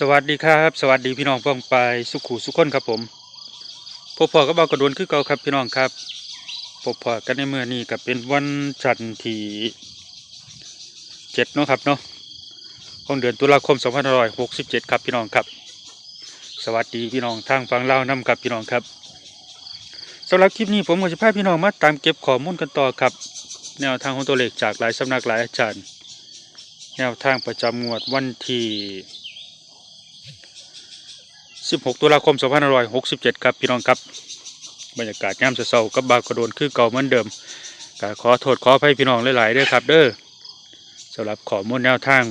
สวัสดีครับ สวัสดีพี่น้องป้องไปสุขุสุขคนครับผมพบพอกับเบากระโดวนคือเก่าครับพี่น้องครับพบพอกันในเมื่อนี้กับเป็นวันจันทร์ที่เจ็ดเนาะครับเนาะของเดือนตุลาคม2567ครับพี่น้องครับ สวัสดีพี่น้องทางฝั่งลานํครับพี่น้องครับสำหรับคลิปนี้ผมก็จะพาพี่น้องมาตามเก็บข้อมูลกันต่อครับ แนวทางของตัวเลขจากหลายสำนักหลายอาจารย์ แนวทางประจำงวดวันที่ 16 ตุลาคม 2567 ครับพี่น้องครับ บรรยากาศย่ำเศร้ากับบากระโดนคือเก่าเหมือนเดิมก็ขอโทษขออภัยพี่น้องหลายๆเด้อครับ เด้อสำหรับข้อมูลแนวทาง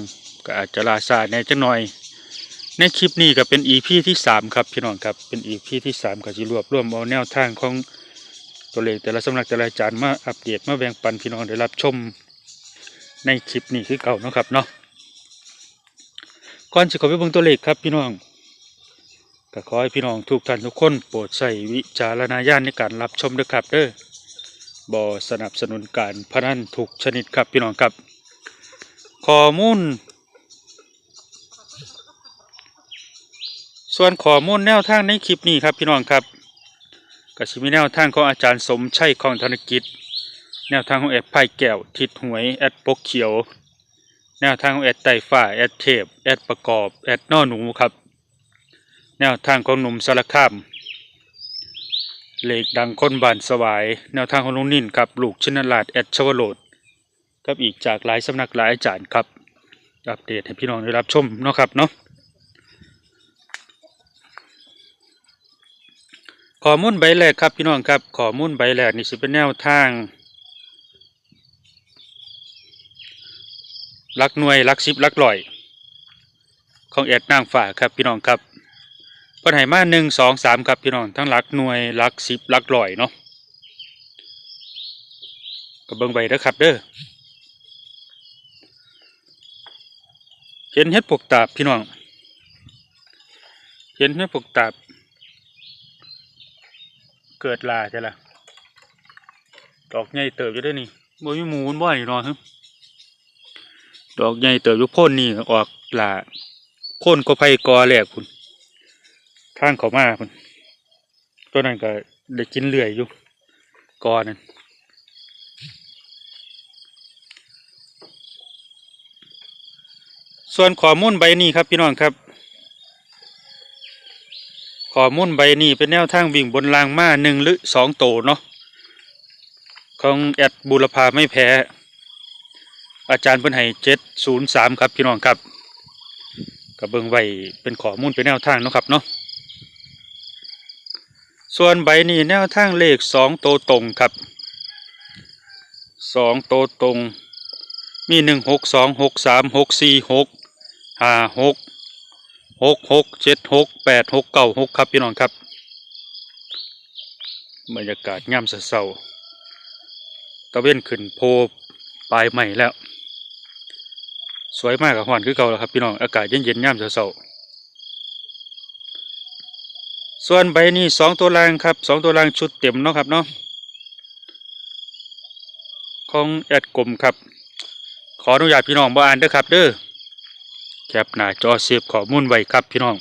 ก็อาจจะลาซาในจังหน่อย ในคลิปนี้ก็เป็น EP ที่ 3 ครับพี่น้องครับเป็น EP ที่3ก็จะรวบรวมเอาแนวทางของตัวเลขแต่ละสำนักแต่ละจารย์มาอัปเดตมาแบ่งปันพี่น้องได้รับชมในคลิปนี้คือเก่านะครับเนาะก่อนจะขอไปเบิ่งตัวเลขครับพี่น้อง ก็ขอให้พี่น้องทุกท่านทุกคนโปรดใช้วิจารณญาณในการรับชมด้วยครับเด้อบ่สนับสนุนการพนันทุกชนิดครับพี่น้องครับข้อมูล ส่วนข้อมูลแนวทางในคลิปนี้ครับพี่น้องครับก็สิมีแนวทางของอาจารย์สมชัยของธนกิจ แนวทางของแอดไผ่แก้วทิดหวยแอดปกเขียว แนวทางของแอดไต่ฟ้าแอดเทพแอดประกอบแอดนอหนูครับ แนวทางของหนุ่มสารคาม เหลขดังคนบานสวาย แนวทางของลุงนิ่นครับลูกชินลาดแอดชวโรดกับอีกจากหลายสำนักหลายอาจารย์ครับ อัปเดตให้พี่น้องได้รับชมเนาะครับเนาะข้อมูลใบแรกครับพี่น้องครับข้อมูลใบแรกนี่สิเป็นแนวทางลักหน่วยลักสิบลักร้อย ของแอดนางฝ่าครับพี่น้องครับ เพิ่นให้มาหนึ่งสองสามครับพี่น้องทั้งหลักหน่วยหลักสิบหลักร้อยเนาะก็เบิ่งไว้เด้อครับเด้อเห็นเฮ็ดปวกตาบพี่น้องเห็นเฮ็ดปวกตาบเกิดลาใช่ละดอกใหญ่เติบอยู่ได้นี่บ่มีหมูนบ่นี่เนาะฮึดอกใหญ่เติบอยู่พ่นนี่ออกลาโค่นก็ไผกอแหลกพุ่น ทางเขามาพุ่นตัวนั้นก็ได้กินเลื่อยอยู่กอนั่นส่วนข้อมูลใบนี้ครับพี่น้องครับข้อมูลใบนี้เป็นแนวทางวิ่งบนรางมาหนึ่งหรือสองโตเนาะของแอดบุรพาไม่แพ้ อาจารย์เพิ่นให้เจ็ดศูนย์สามครับพี่น้องครับกับเบิงไว้เป็นข้อมูลเป็นแนวทางเนาะครับเนาะ ส่วนใบนี้แนวทางเลขสองโตตรงครับสองโตตรง มีหนึ่งหกสองหกสามหกสี่หกห้าหกหกหกเจ็ดหกแปดหกเก้าหกครับพี่น้องครับบรรยากาศย่ำเศร้าๆตะเวนขึ้นโพปลายใหม่แล้ว สวยมากกับหวานคือเก่าแล้วครับพี่น้องอากาศเย็นๆย่ำเศร้า ส่วนใบนี้สองตัวรางครับสองตัวรางชุดเต็มเนาะครับเนาะของแอดกลมครับ ขออนุญาตพี่น้องบ่อ่านเด้อครับเด้อแคปหน้าจอเซฟข้อมูลไว้ครับพี่น้อง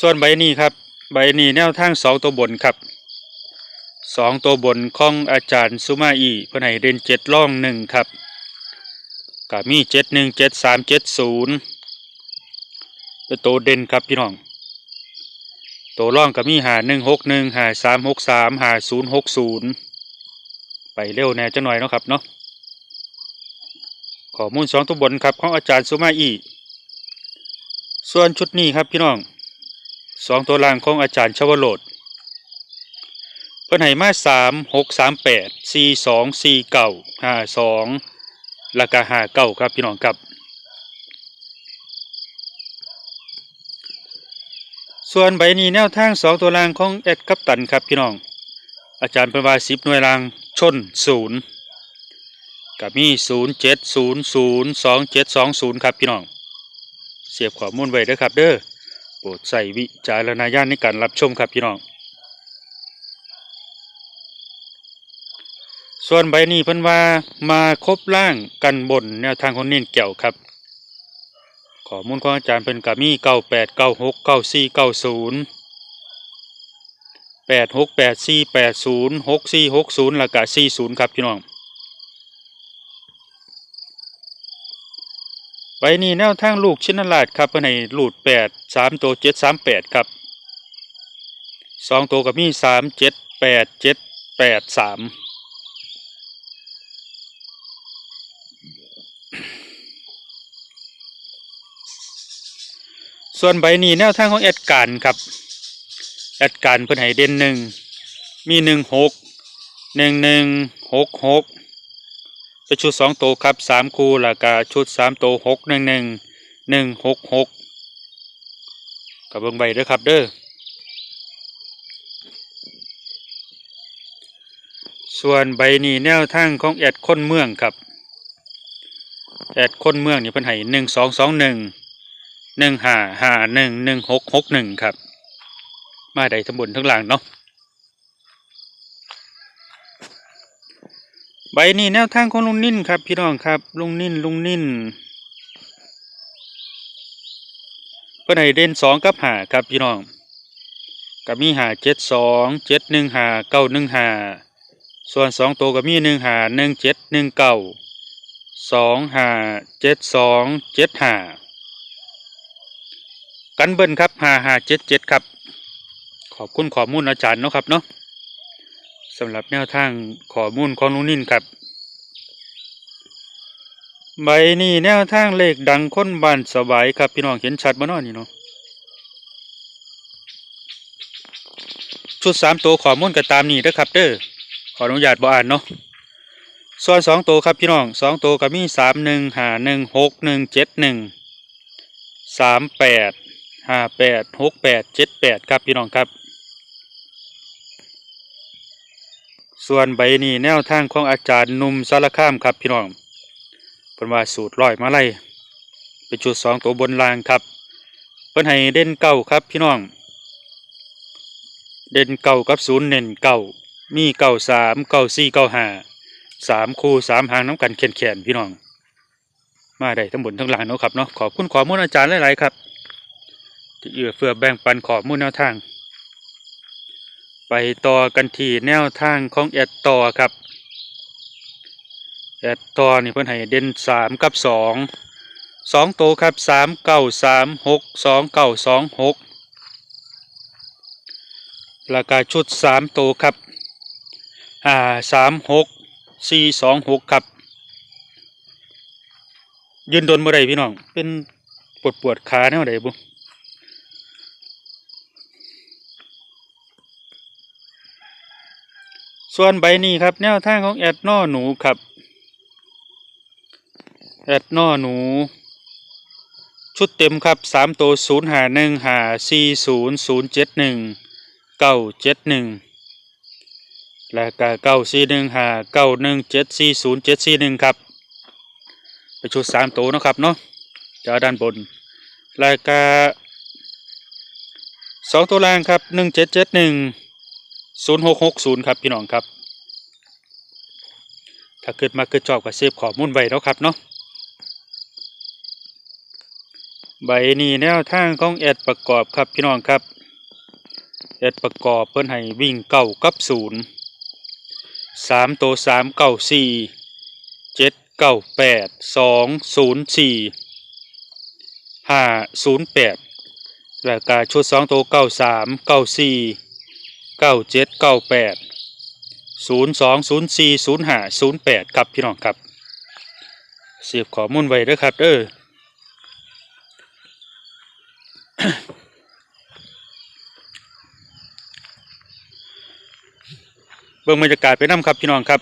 ส่วนใบนี้ครับ ใบนี้แนวทางสองตัวบนครับ สองตัวบนของอาจารย์สุมาอีเพื่อให้เด่นเจ็ดล่องหนึ่งครับก็มีเจ็ดหนึ่งเจ็ดสามเจ็ดศูนย์เป็นตัวเด่นครับพี่น้องตัวร่องก็มีหาหนึ่งหกหนึ่งหาสามหกสามหาศูนย์หกศูนย์ไปเร็วแน่จังหน่อยเนาะครับเนาะข้อมูลสองตัวบนครับของอาจารย์สุมาอีส่วนชุดนี้ครับพี่น้องสองตัวล่างของอาจารย์ชวโรด พิ่นให้มาสามหกสามแปดสี่สองสี่เก้าห้าสองราคาห้าเก้าครับพี่น้องครับ ส่วนใบนี้แนวทางสองตัวรางของแอดกัปตันครับพี่น้อง อาจารย์ป็นวาสิบหน่วยรางชนศูนย์กับมีศูนย์เจ็ดศูนย์ศูนย์สองเจ็ดสองศูนย์ครับพี่น้อง เสียบข้อมูลไว้เด้อครับเด้อโปรดใส่วิจารณญาณในการรับชมครับพี่น้อง ส่วนใบนี้เพิ่นว่ามาครบล่างกันบนแนวทางของเน้นเกี่ยวครับข้อมูลของอาจารย์เพิ่นก็มีเก้าแปดเก้าหกเก้าสี่เก้าศูนย์แปดหกแปดสี่แปดศูนย์หกสี่หกศูนย์ล้วก็สี่ศูนย์ครับพี่น้องใบนี้แนวทางลูกชินราชครับเพิ่นให้ลูดแปดสามตัวเจ็ดสามแปดครับสองตัวก็มีสามเจ็ดแปดเจ็ดแปดสาม ส่วนใบนี้แนวทางของแอดการครับแอดการเพิ่นให้เด่นหนึ่งมีหนึ่งหกหนึ่งหนึ่งหกหกเป็นชุดสองตัวครับสามคู่แล้วก็ชุดสามตัวหกหนึ่งหนึ่งหนึ่งหกหกกับเบิ่งใบเด้อครับเด้อส่วนใบนี้แนวทางของแอดค้นเมืองครับแอดค้นเมืองนี่เพิ่นให้หนึ่งสองสองหนึ่ง หนึ่งห้าห้าหนึ่งหนึ่งหกหกหนึ่งครับ มาได้ทั้งบนทั้งล่างเนาะใบนี้แนวทางของลุงนิ่นครับ พี่น้องครับลุงนิ่นลุงนิ่นเพื่อนให้เด่นสองกับหาครับพี่น้องกับมีหาเจ็ดสองเจ็ดหนึ่งหาเก้าหนึ่งหาส่วนสองตัวกับมีหนึ่งหาหนึ่งเจ็ดหนึ่งเก้าสองหาเจ็ดสองเจ็ดหา กันเบิ้ลครับห้าห้าเจ็ดเจ็ดครับ ขอบคุณข้อมูลอาจารย์เนาะครับเนาะสำหรับแนวทางข้อมูลของลุงนิ่นครับ ใบนี้แนวทางเลขดังค้นบ้านสบายครับพี่น้องเห็นชัดบ่เนาะนี่เนาะชุดสามตัวข้อมูลก็ตามนี้เด้อครับเด้อขออนุญาตบ่อ่านเนาะส่วนสองตัวครับพี่น้องสองตัวก็มีสามหนึ่งห้าหนึ่งหกหนึ่งเจ็ดหนึ่งสามแปด ห้าแปดหกแปดเจ็ดแปดครับพี่น้องครับ ส่วนใบนี้แนวทางของอาจารย์หนุ่มสารคามครับพี่น้องเป็นว่าสูตรร้อยมาไล่เป็นจุดสองตัวบนรางครับเพิ่นให้เด่นเก้าครับพี่น้อง เด่นเก้ากับศูนย์เน่นเก้ามีเก้าสามเก้าสี่เก้าห้าสามคู่สามหางน้ำกันแขนแขนๆพี่น้อง มาได้ทั้งบนทั้งล่างเนาะครับเนาะขอบคุณขอมูลอาจารย์หลายๆครับ ที่เอื้อเฟื้อแบ่งปันขอมูลแนวทาง ไปต่อกันที่แนวทางของแอดต่อครับแอดต่อนี่เพิ่นให้เด่นสามกับสองสองโตวครับสามเก้าสามหกสองเก้าสองหกราคาชุดสามโตวครับอ่าสามหกสี่สองหกครับ ยืนโดนเมื่อไรพี่น้อง เป็นปวดปวดขาแนวใดบุ ส่วนใบนี้ครับ แนวทางของแอดนอหนูครับ แอดนอหนู ชุดเต็มครับสามตัวศูนย์หาหนึ่งหาสี่ศูนย์ศูนย์เจ็ดหนึ่งเก้าเจ็ดหนึ่งและก็เก้าสี่หนึ่งหาเก้าหนึ่งเจ็ดสี่ศูนย์เจ็ดสี่หนึ่งครับ ไปชุดสามตัวนะครับเนาะจอด้านบนแล้วก็สองตัวล่างครับหนึ่งเจ็ดเจ็ดหนึ่ง ศูนย์หกหกศูนย์ครับพี่น้องครับ ถ้าเกิดมาเกิดจอบกับเซฟข้อมูลไว้แล้วครับเนาะใบนี้แนวทางของแอดประกอบครับพี่น้องครับแอดประกอบเพิ่นให้วิ่งเก้ากับศูนย์สามตัวสามเก้าสี่เจ็ดเก้าแปดสองศูนย์สี่ห้าศูนย์แปดแล้วก็ชุดสองตัวเก้าสามเก้าสี่ เก้าเจ็ดเก้าแปดศูนย์สองศูนย์สี่ศูนย์ห้าศูนย์แปดครับพี่น้องครับ เสียบข้อมูลไว้เด้อครับเด้อเบิ่งบรรยากาศไปน้ำครับพี่น้องครับ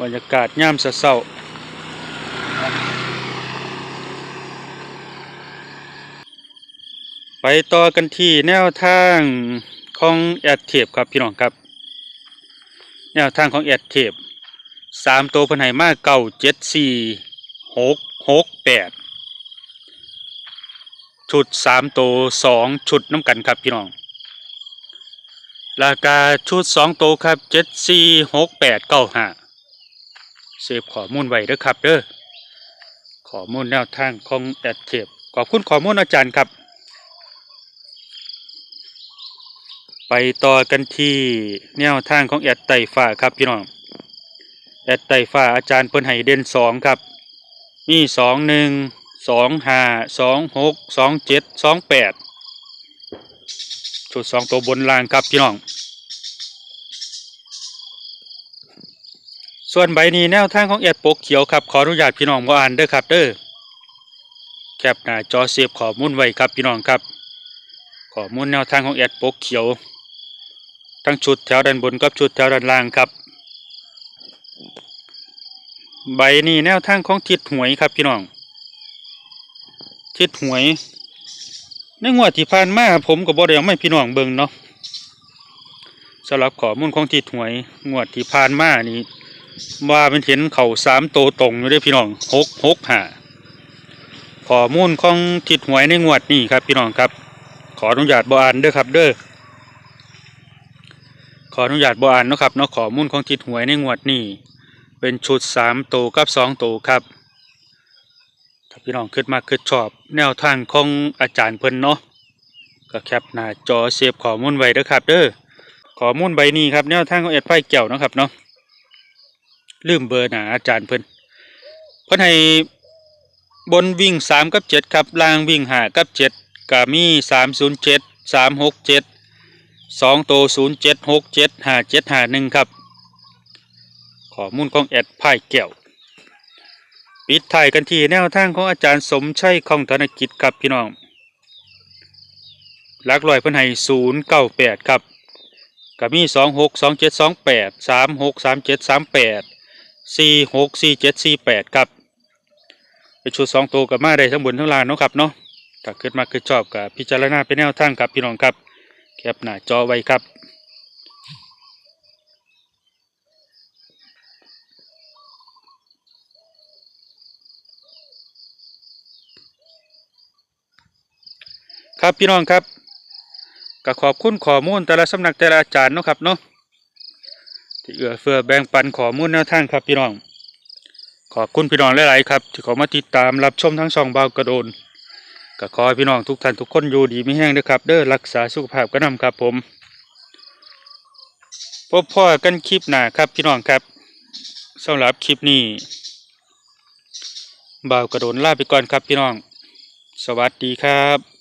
บรรยากาศย่ามเศร้า ไปต่อกันที่แนวทางของแอดเทปครับพี่น้องครับ แนวทางของแอดเทปสามตัวพันไหมาเก้าเจ็ดสี่หกหกแปดชุดสามตัวสองชุดน้ำกันครับพี่น้อง ราคาชุดสองตัวครับเจ็ดสี่หกแปดเก้าห้าเสพข้อมูลไว้เด้อครับเด้อข้อมูลแนวทางของแอดเทปขอบคุณข้อมูลอาจารย์ครับ ไปต่อกันที่แนวทางของแอดไต่ฟ้าครับพี่น้องแอดไต่ฟ้าอาจารย์เพิ่นให้เด่นสองครับ มีสองหนึ่งสองห้าสองหกสองเจ็ดสองแปดชุดสองตัวบนล่างครับพี่น้อง ส่วนใบนี้แนวทางของแอดปกเขียวครับขออนุญาตพี่น้องว่าอ่านเด้อครับเด้อแคปหน้าจอเซฟข้อมูลไว้ครับพี่น้องครับขอมูลแนวทางของแอดปกเขียว ทั้งชุดแถวด้านบนกับชุดแถวด้านล่างครับ ใบนี้แนวทางของทิศหวยครับพี่น้อง ทิศหวย ในงวดที่ผ่านมาผมก็บ่ได้เอาไม่พี่น้องเบิ่งเนาะสำหรับข้อมูลของทิศหวย งวดที่ผ่านมานี่ว่าเป็นเห็นเข่าสามโตตรงอยู่ด้อพี่น้องหกหกห้าข้อมูลของทิศหวยในงวดนี้ครับพี่น้องครับ ขออนุญาตบ่อ่านเด้อครับเด้อ ขออนุญาตบ่อ่านนะครับเนาะขอมูลของทิศหวยในงวดนี้ เป็นชุดสามตัวกับสองตัวครับถ้าพี่น้องคิดมาคิดชอบ แนวทางของอาจารย์เพิ่นเนาะก็แคปหน้าจอเซฟข้อมูลไว้เด้อครับ เด้อข้อมูลใบนี้ครับแนวทางของเอ็ดไฟเกี่ยวนะครับเนาะลืมเบอร์หน้าอาจารย์เพิ่นเพิ่นให้บนวิ่งสามกับเจ็ดครับล่างวิ่งห้ากับเจ็ดก็มีสามศูนย์เจ็ดสามหกเจ็ด สองตัวศูนย์เจ็ดหกเจ็ดห้าเจ็ดห้าหนึ่งครับข้อมูลของแอดไพ่แก้วปิดท้ายกันที่แนวทางของอาจารย์สมชัยของธนกิจครับพี่น้องหลักลอยพิ่นให้ศูนย์เก้าแปดครับก็มีสองหกสองเจ็ดสองแปดสามหกสามเจ็ดสามแปดสี่หกสี่เจ็ดสี่แปดครับเป็นชุดสองตัวกับมาได้ทั้งบนทั้งล่างเนาะครับเนาะถ้าขึ้นมาคือชอบกับพิจารณาเป็นแนวทางครับพี่น้องครับ แคปหน้าจอไว้ครับครับพี่น้องครับก็ขอบคุณข้อมูลแต่ละสำนักแต่ละอาจารย์เนาะครับเนาะที่เอื้อเฟื้อแบ่งปันข้อมูลแนวทางครับพี่น้อง ขอบคุณพี่น้องหลาย ๆ ครับ ที่เขามาติดตามรับชมทั้งช่องเบากระโดน ก็ขอให้พี่น้องทุกท่านทุกคนอยู่ดีไม่แห้งนะครับ เด้อรักษาสุขภาพกันนำครับผมพบพ่อกันคลิปหน้าครับพี่น้องครับสำหรับคลิปนี้บ่าวกระโดนลาไปก่อนครับพี่น้อง สวัสดีครับ